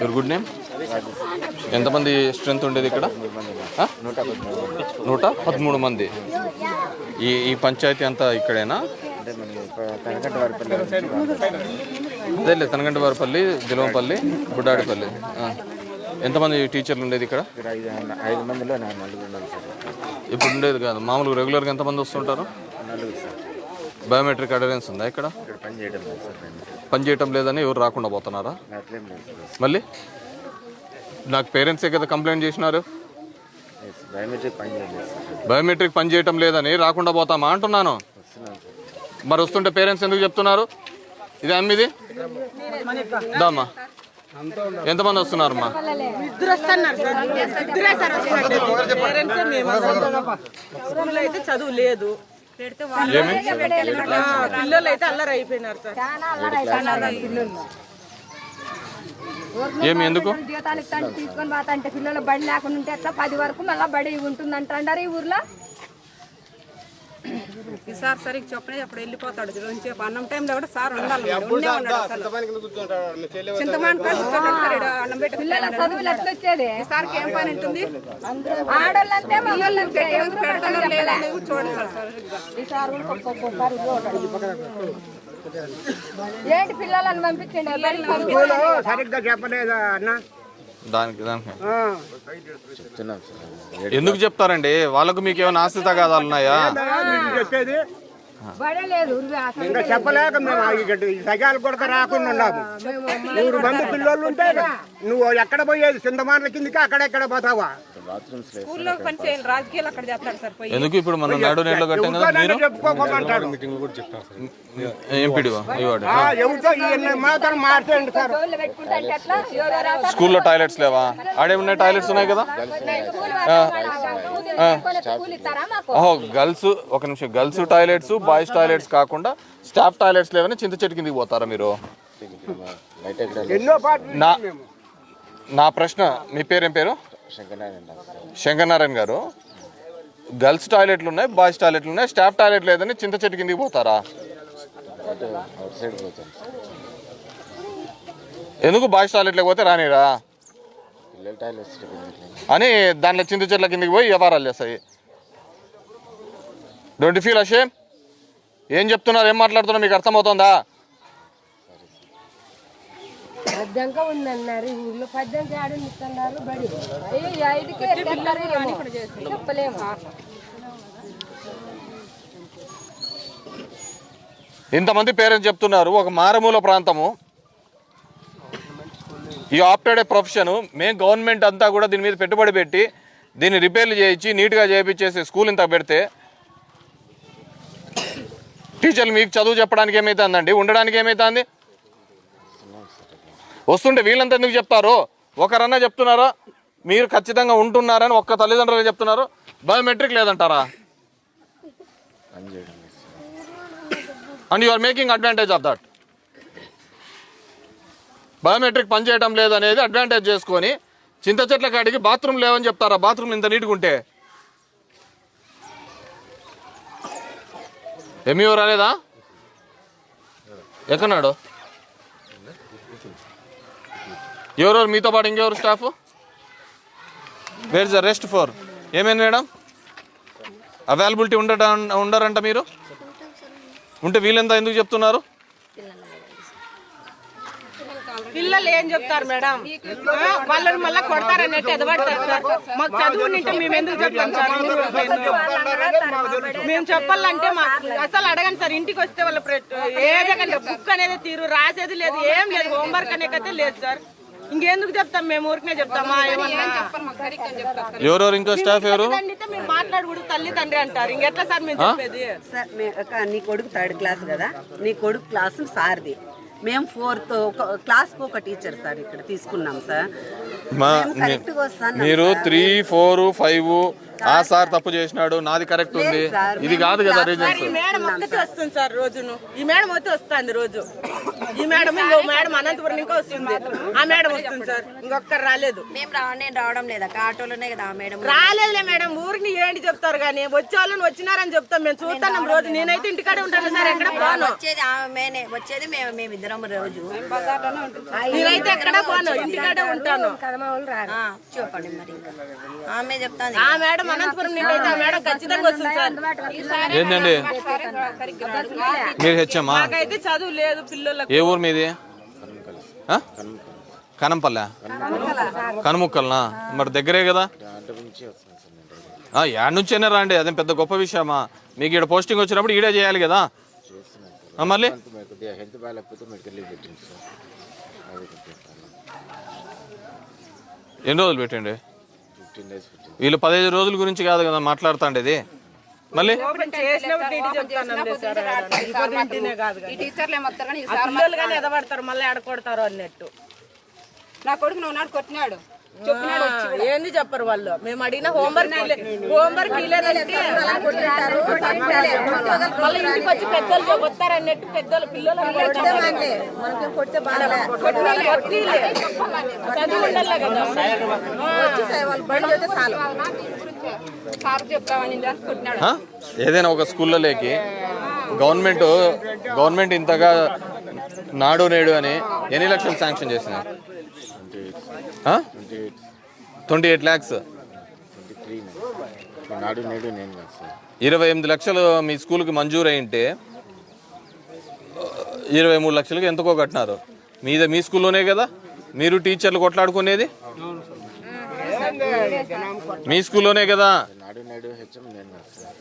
Your good name ఎంతమంది strength ఉండేది ఇక్కడ? నూట పదమూడు మంది. ఈ ఈ పంచాయతీ అంతా ఇక్కడేనా? అంటే మనకి కనకట్ట వారిపల్లి అదే లేదు తనగంట వారిపల్లి దిలవంపల్లి బుడ్డాడిపల్లి. ఆ. ఎంతమంది టీచర్లు ఉండేది ఇక్కడ? ఇప్పుడు ఉండేది కాదు. మామూలుగా రెగ్యులర్గా ఎంతమంది వస్తుంటారు? బయోమెట్రిక్ అటెండెన్స్ ఉందా ఇక్కడ? ఇక్కడ పని చేయడం లేదు సార్ నేను పని చేయటం లేదని ఎవరు రాకుండా పోతున్నారా? మళ్ళీ? నాకు పేరెంట్సే కదా కంప్లైంట్ చేసినారు. బయోమెట్రిక్ పని చేయటం లేదని రాకుండా పోతామా అంటున్నాను. మరి వస్తుంటే పేరెంట్స్ ఎందుకు చెప్తున్నారు? ఇది అమ్మిది దామా ఎంతమంది వస్తున్నారమ్మా? ఇద్దరు వస్తున్నారు సార్. ఇద్దరే సార్ వస్తున్నారు. పేరెంట్స్ మేము స్కూల్లో అయితే చదువు లేదు. పిల్లలు అయితే అల్లరి అయిపోయినారు సార్ ఏమి ఎందుకు? జీతాలు ఇస్తాంటే తీసుకొని పోతా అంటే పిల్లలు బడి లేకుండా ఉంటే ఎట్లా పది వరకు మళ్ళీ బడి ఉంటుందంటారు ఈ ఊర్లో? ఈసారి సరిగ్గా చెప్పనే అప్పుడు వెళ్ళిపోతాడు. నుంచి అన్నం టైంలో కూడా సార్ ఉండాలి. ఉండే ఉన్నాడు అసలు. చింతమాన్ కాడ కూర్చోండి సార్ ఈడ అన్నం పెట్టి పిల్లల చదువులు ఎట్లా వచ్చేది? ఈసారికి ఏం పని ఉంటుంది? పెడతానో సార్ ఏంటి పిల్లలను పంపించండి. సరిగ్గా చెప్పలేదా అన్న? దానికి దానికి. ఎందుకు చెప్తారండి? వాళ్ళకు మీకు ఏమైనా ఆస్తి తగాదాలు ఉన్నాయా? చెప్పేది? ఇంకా చెప్పలేక మేము సగాలు కొడక రాకుండా ఉన్నాము. నూరు మంది పిల్లలు ఉంటే నువ్వు ఎక్కడ పోయేది? చింతమార్ల కిందకి అక్కడెక్కడ పోతావా? ఎందుకు ఇప్పుడు మన నాడు నేట్లో కట్టాం కదా? మీరు? ఎవరితోనైనా చెప్పుకోమంటాడు స్కూల్లో టాయిలెట్స్ లేవా? ఆడే ఉన్నాయి టాయిలెట్స్ ఉన్నాయి కదా? ఓహో గర్ల్స్ ఒక నిమిషం. గర్ల్స్ టాయిలెట్స్ బాయ్స్ టాయిలెట్స్ కాకుండా స్టాఫ్ టాయిలెట్స్ లేవని చింత చెట్టు కిందికి పోతారా మీరు? నా నా ప్రశ్న మీ పేరేం పేరు? శంకరనారాయణ గారు. గర్ల్స్ టాయిలెట్లు ఉన్నాయి బాయ్స్ టాయిలెట్లు ఉన్నాయి. స్టాఫ్ టాయిలెట్ లేదని చింత చెట్టు కిందికి పోతారా? ఎందుకు బాయ్స్ టాయిలెట్లకు పోతే రానిరా? అని దాంట్లో చింత చెట్ల కిందికి పోయి వ్యవహారాలు చేస్తాయి. డోంట్ ఫీల్ అషేమ్ ఏం చెప్తున్నారు? ఏం మాట్లాడుతున్నారు? మీకు అర్థమవుతుందా? ఉందన్నారు. ఇస్తున్నారు బడి. చెప్పలేము. ఇంతమంది పేరెంట్స్ చెప్తున్నారు ఒక మారుమూల ప్రాంతము. ఈ ఆప్టెడ్ ప్రొఫెషన్ మేము గవర్నమెంట్ అంతా కూడా దీని మీద పెట్టుబడి పెట్టి దీన్ని రిపేర్లు చేయించి నీట్గా చేయించేసి స్కూల్ ఇంత పెడితే టీచర్లు మీకు చదువు చెప్పడానికి ఏమవుతుందండి ఉండడానికి ఏమవుతుంది వస్తుంటే వీళ్ళంతా ఎందుకు చెప్తారు? ఒకరన్నా చెప్తున్నారా? మీరు ఖచ్చితంగా ఉంటున్నారని ఒక్క తల్లిదండ్రులు చెప్తున్నారు. బయోమెట్రిక్ లేదంటారా పని చేయడం లేదు sir and you are making advantage of that biometric పనిచేయడం లేదనేది అడ్వాంటేజ్ చేసుకొని చింత చెట్ల కాడికి బాత్రూమ్ లేవని చెప్తారా. బాత్రూమ్ ఇంత నీట్గా ఉంటే. ఎంఈఓ రాలేదా? ఎక్కన్నాడు ఎవరెవరు మీతో పాటు ఇంకెవరు staff where is the rest four ఏమైంది మేడం? అవైలబిలిటీ ఉండటం ఉండరంట మీరు? ఉంటే వీళ్ళంతా ఎందుకు చెప్తున్నారు? పిల్లలు ఏం చెప్తారు మేడం? వాళ్ళని మళ్ళీ కొడతారన్నట్టు ఎదబడతారు సార్. మాకు చదువు నింటే మేము ఎందుకు చెప్తాం సార్? మేము చెప్పాలంటే మా అసలు అడగండి సార్. ఇంటికి వస్తే వాళ్ళ ఏదకంటే బుక్ అనేది తీరు రాసేది లేదు ఏం లేదు హోంవర్క్ అనేది లేదు సార్. ఇంకెందుకు చెప్తాం? మేము ఊరికనే చెప్తామా ఏమన్నా ఎవరెవరు ఇంకో స్టాఫ్ ఎవరు? మాట్లాడకూడదు తల్లి తండ్రి అంటారు. ఇంకెట్లా సార్ మేము చెప్పేది? సార్ మే- అక్క, నీ కొడుకు థర్డ్ క్లాస్ కదా? నీ కొడుకు క్లాస్ సార్ది. మేము ఫోర్త్ క్లాస్కి ఒక టీచర్ సార్ ఇక్కడ తీసుకున్నాం సార్. మీరు త్రీ ఫోర్ ఫైవ్ ఆ సార్ తప్పు చేసినాడు నాది కరెక్ట్ ఉంది. సార్, ఇది కాదు కదా సార్ రీజన్స్ ఈ మేడం వస్తుంది సార్ రోజును. ఈ మేడం వచ్చి వస్తుంది రోజు. ఈ మేడం ఇంకో మేడం అనంతపురం ఇంకా వస్తుంది. ఆ మేడం వస్తుంది సార్. ఇంకొక్కరు రాలేదు. మేము రా నేను రావడం లేదా ఆటోలోనే కదా ఆ మేడం. రాలేదులే మేడం. ఊరికి ఏంటి చెప్తారు కానీ వచ్చే వాళ్ళని వచ్చినారని చెప్తాం. మేము చూస్తున్నాం రోజు. నేనైతే ఇంటికాడే ఉంటాను సార్. ఎక్కడ పోను. వచ్చేది ఆమెనే వచ్చేది మేము మేమిద్దరం రోజు. నేనైతే ఎక్కడ పోను. ఇంటికాడే ఉంటాను. చెప్పండి మరి ఇంకా. ఆమె చెప్తాంది. ఆ మేడం అనంతపురం నుండి అయితే ఆ మేడం ఖచ్చితంగా వస్తుంది సార్. ఏంటండి? మీరు హెచ్ఎమ్మా నాకైతే చదువు లేదు పిల్లలకు. ఏ ఊరు మీది? కనంపల్లె. కనుముక్కల్నా? మరి దగ్గరే కదా? యాడ్ నుంచైనా రండి అదేం పెద్ద గొప్ప విషయమా? మీకు ఇక్కడ పోస్టింగ్ వచ్చినప్పుడు ఈడే చేయాలి కదా? మళ్ళీ? ఎన్ని రోజులు పెట్టండి? వీళ్ళు పదిహేను రోజుల గురించి కాదు కదా మాట్లాడుతాండేది. మళ్ళీ? ఎదబడతారు మళ్ళీ ఎడకొడతారు అన్నట్టు. నా కొడుకు నువ్వు నాడు కొట్టినాడు. చెప్పినాడు ఆ, ఏంది చెప్పరు వాళ్ళు? మేము అడిగిన హోంవర్క్ హోంవర్క్ మళ్ళీ ఇంటికి వచ్చి పెద్దలు వస్తారు అన్నట్టు పెద్దలు పిల్లలు. చదువు ఉండాలి కదా. ఏదైనా ఒక స్కూల్లో లేకి గవర్నమెంట్ గవర్నమెంట్ ఇంతగా నాడు నేడు అని ఎన్ని లక్షలు శాంక్షన్ చేసింది? Twenty eight lakhs. నాడు నేడు నేను ఇరవై ఎనిమిది లక్షలు మీ స్కూల్కి మంజూరు అయింటే ఇరవై మూడు లక్షలకి ఎంతకో కట్టినారు? మీద మీ స్కూల్లోనే కదా? మీరు టీచర్లు కొట్లాడుకునేది? మీ స్కూల్లోనే కదా? నాడు నేడు హెచ్ఎం నేను కాదు సార్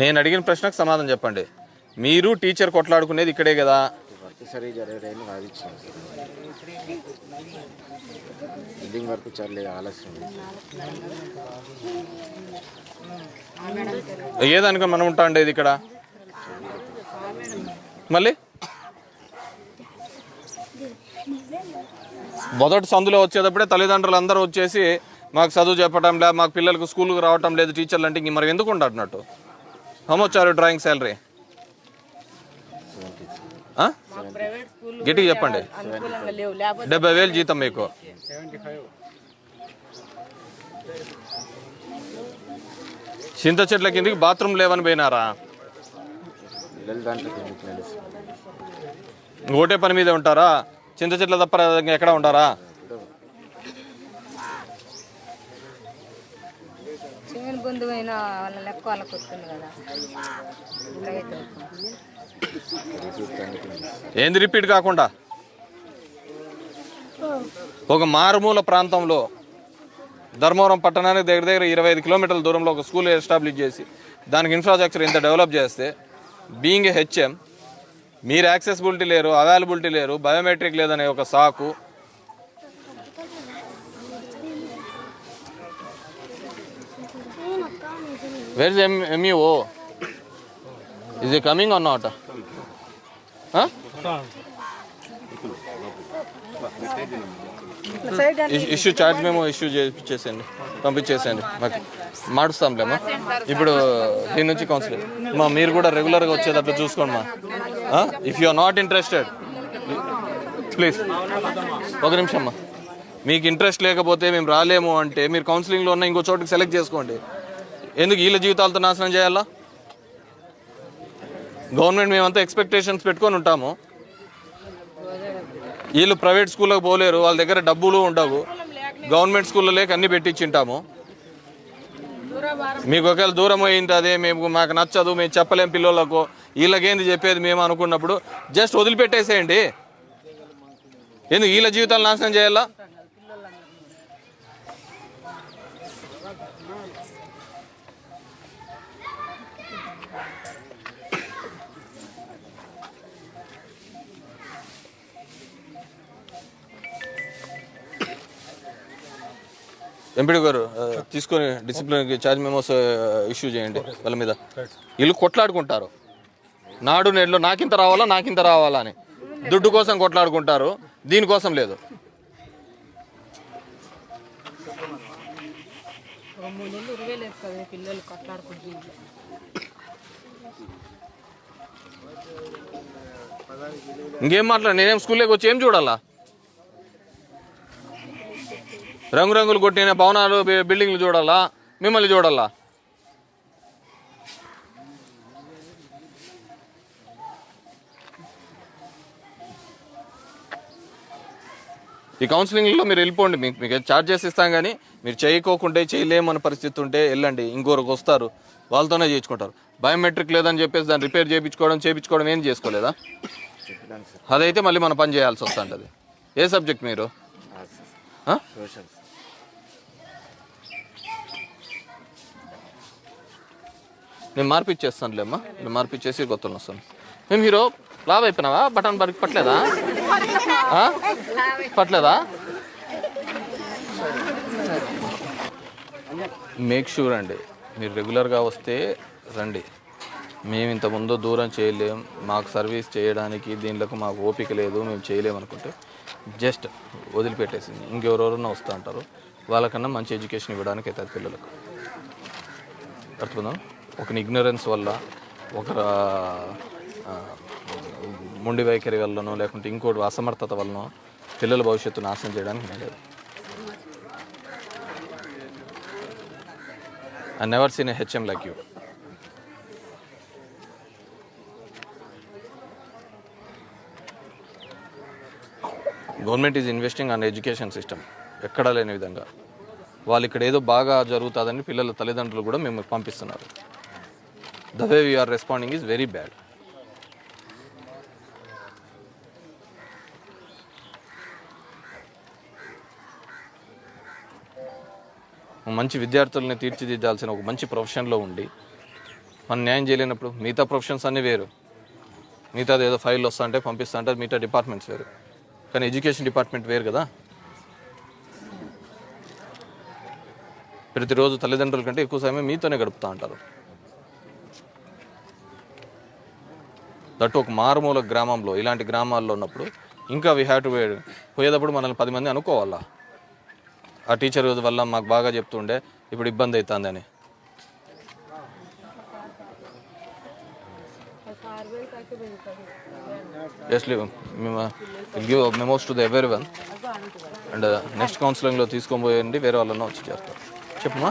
నేను అడిగిన ప్రశ్నకు సమాధానం చెప్పండి. మీరు టీచర్ కొట్లాడుకునేది ఇక్కడే కదా? వర్క్ బిల్డింగ్ చాలా ఆలస్యం. ఏదానిక మనం ఉంటా ఉండేది ఇక్కడ? మళ్ళీ? మొదటి సందులో వచ్చేటప్పుడే తల్లిదండ్రులు అందరూ వచ్చేసి మాకు చదువు చెప్పడం లేదు మాకు పిల్లలకు స్కూల్కి రావటం లేదు టీచర్లు అంటే ఇంక మరి ఎందుకు ఉంటున్నట్టు హమొచ్చారు డ్రాయింగ్ శాలరీ గట్టిగా చెప్పండి. డెబ్బై వేలు జీతం మీకు. చింత చెట్ల కిందకి బాత్రూమ్ లేవని పోయినారా పిల్లలు దాంట్లో ఎందుకు నడుస్తుంది ఒకటే పని మీద ఉంటారా? చింత చెట్ల తప్ప ఎక్కడ ఉంటారా? ఏంది రిపీట్ కాకుండా? ఒక మారుమూల ప్రాంతంలో ధర్మవరం పట్టణానికి దగ్గర దగ్గర ఇరవై ఐదు కిలోమీటర్ల దూరంలో ఒక స్కూల్ ఎస్టాబ్లిష్ చేసి దానికి ఇన్ఫ్రాస్ట్రక్చర్ ఇంత డెవలప్ చేస్తే బీయింగ్ హెచ్ఎం మీరు యాక్సెసిబిలిటీ లేరు అవైలబిలిటీ లేరు బయోమెట్రిక్ లేదనే ఒక సాకు. వేర్ ఇస్ ఎంఈఓ ఇస్ ఈ coming or not issue charge మేము ఇష్యూ చేసేయండి పంపించేసేయండి. మాకు మాడుస్తాంలేమా ఇప్పుడు దీని నుంచి కౌన్సిలింగ్ మా మీరు కూడా రెగ్యులర్గా వచ్చేటట్లు చూసుకోండి మా. If you are not interested please ఒక నిమిషం అమ్మా. మీకు ఇంట్రెస్ట్ లేకపోతే మేము రాలేము అంటే మీరు కౌన్సిలింగ్లో ఉన్న ఇంకో చోటుకి సెలెక్ట్ చేసుకోండి. ఎందుకు వీళ్ళ జీవితాలతో నాశనం చేయాలా? గవర్నమెంట్ మేమంతా ఎక్స్పెక్టేషన్స్ పెట్టుకొని ఉంటాము. వీళ్ళు ప్రైవేట్ స్కూళ్ళకి పోలేరు వాళ్ళ దగ్గర డబ్బులు ఉండవు. గవర్నమెంట్ స్కూళ్ళలోకి లేక పెట్టించింటాము మీకు ఒకవేళ దూరం అయింది అదే మేము మాకు నచ్చదు మేము చెప్పలేం పిల్లలకు వీళ్ళకేంది చెప్పేది మేము అనుకున్నప్పుడు జస్ట్ వదిలిపెట్టేసేయండి. ఎందుకు? వీళ్ళ జీవితాలు నాశనం చేయాలా? ఎంపీడీ గారు తీసుకొని డిసిప్లిన్ ఛార్జ్ మెమోస్ ఇష్యూ చేయండి వాళ్ళ మీద. వీళ్ళు కొట్లాడుకుంటారు. నాడు నేడులో నాకింత రావాలా నాకింత రావాలా అని దుడ్డు కోసం కొట్లాడుకుంటారు. దీనికోసం లేదు. ఇంకేం మాట్లాడు? నేనేం స్కూల్లోకి వచ్చి ఏం చూడాలా? రంగురంగులు కొట్టిన భవనాలు బిల్డింగ్లు చూడాలా? మిమ్మల్ని చూడాలా? ఈ కౌన్సిలింగ్లో మీరు వెళ్ళిపోండి. మీకు మీకు ఛార్జ్ చేసి ఇస్తాం కానీ మీరు చేయకోకుంటే చేయలేమన్న పరిస్థితి ఉంటే వెళ్ళండి. ఇంకొకరికి వస్తారు. వాళ్ళతోనే చేయించుకుంటారు. బయోమెట్రిక్ లేదని చెప్పేసి దాన్ని రిపేర్ చేయించుకోవడం చేయించుకోవడం ఏం చేసుకోలేదా? అదైతే మళ్ళీ మనం పని చేయాల్సి వస్తుంటుంది. ఏ సబ్జెక్ట్ మీరు? సోషల్ నేను మార్పిచ్చేస్తానులేమ్మా నేను మార్పిచ్చేసి కొత్తలు వస్తాను. మేము హీరో లావ్ అయిపోయినావా? బటన్ బరికి పట్టలేదా? పట్టలేదా? మేక్ షూర్ అండి. మీరు రెగ్యులర్గా వస్తే రండి. మేము ఇంత ముందు దూరం చేయలేం. మాకు సర్వీస్ చేయడానికి దీంట్లోకి మాకు ఓపిక లేదు. మేము చేయలేమనుకుంటే జస్ట్ వదిలిపెట్టేసి ఇంకెవరెవరన్నా వస్తూ ఉంటారు. వాళ్ళకన్నా మంచి ఎడ్యుకేషన్ ఇవ్వడానికి అవుతుంది పిల్లలకు. అర్థమవుతుందా ఒక ఇగ్నరెన్స్ వల్ల ఒక మొండి వైఖరి వల్లనో లేకుంటే ఇంకోటి అసమర్థత వల్లనో పిల్లల భవిష్యత్తు నాశనం చేయడానికి లేదు I never seen a HM like you government is investing on education system ఎక్కడా లేని విధంగా. వాళ్ళు ఇక్కడ ఏదో బాగా జరుగుతుందని పిల్లల తల్లిదండ్రులు కూడా మేము పంపిస్తున్నారు. The way are responding is very bad మంచి విద్యార్థుల్ని తీర్చిదిద్దాల్సిన ఒక మంచి ప్రొఫెషన్లో ఉండి మనం న్యాయం చేయలేనప్పుడు మిగతా ప్రొఫెషన్స్ అన్నీ వేరు. మిగతాది ఏదో ఫైల్ వస్తా అంటే పంపిస్తా అంటే మిగతా డిపార్ట్మెంట్స్ వేరు. కానీ ఎడ్యుకేషన్ డిపార్ట్మెంట్ వేరు కదా. ప్రతిరోజు తల్లిదండ్రుల కంటే ఎక్కువ సమయం మీతోనే గడుపుతూ ఉంటారు దట్టు ఒక మారుమూల గ్రామంలో ఇలాంటి గ్రామాల్లో ఉన్నప్పుడు ఇంకా వీ హ్యావ్ టు పోయేటప్పుడు మనల్ని పది మంది అనుకోవాలా? ఆ టీచర్ వల్ల మాకు బాగా చెప్తుండే ఇప్పుడు ఇబ్బంది అవుతుందని ఎస్లీ మేము give memos to the every one and next కౌన్సిలింగ్లో తీసుకొని పోయండి వేరే వాళ్ళని వచ్చి చేస్తారు. చెప్పమా